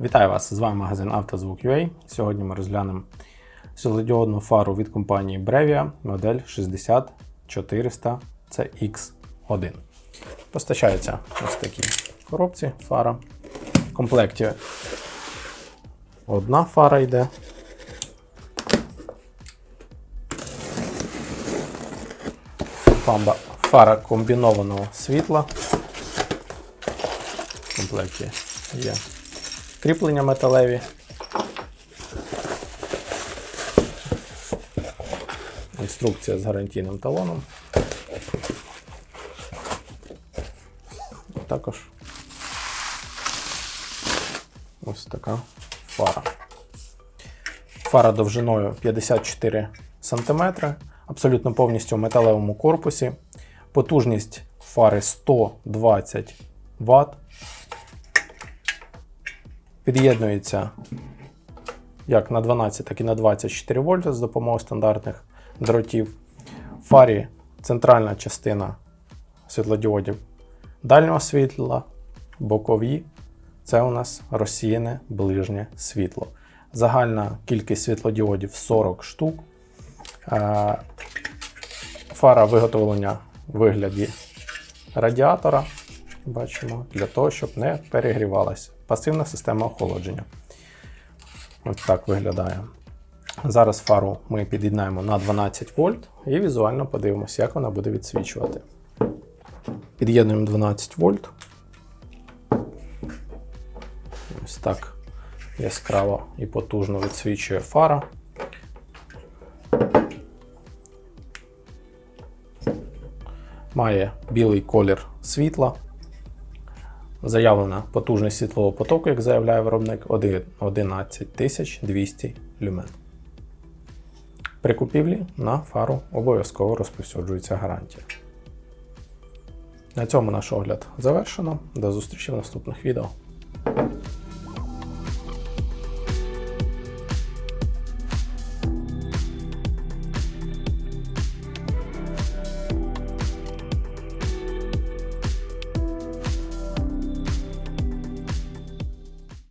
Вітаю вас! З вами магазин «Автозвук.UA». Сьогодні ми розглянемо світлодіодну фару від компанії Brevia модель 60400 CX1. Постачається ось такі коробці фара. В комплекті одна фара йде. Фамба- Фара комбінованого світла. В комплекті є кріплення металеві. Інструкція з гарантійним талоном. Також ось така фара. Фара довжиною 54 см, абсолютно повністю в металевому корпусі. Потужність фари 120 Вт. Під'єднується як на 12, так і на 24 вольта з допомогою стандартних дротів. В фарі центральна частина світлодіодів дальнього світла, бокові це у нас розсіяне ближнє світло. Загальна кількість світлодіодів 40 штук. Е, Фара виготовлення в вигляді радіатора. Бачимо, для того, щоб не перегрівалася. Пасивна система охолодження. Ось так виглядає. Зараз фару ми під'єднаємо на 12 вольт і візуально подивимося, як вона буде відсвічувати. Під'єднуємо 12 вольт. Ось так яскраво і потужно відсвічує фара. Має білий колір світла. Заявлена потужність світлового потоку, як заявляє виробник, 11200 люмен. При купівлі на фару обов'язково розповсюджується гарантія. На цьому наш огляд завершено. До зустрічі в наступних відео.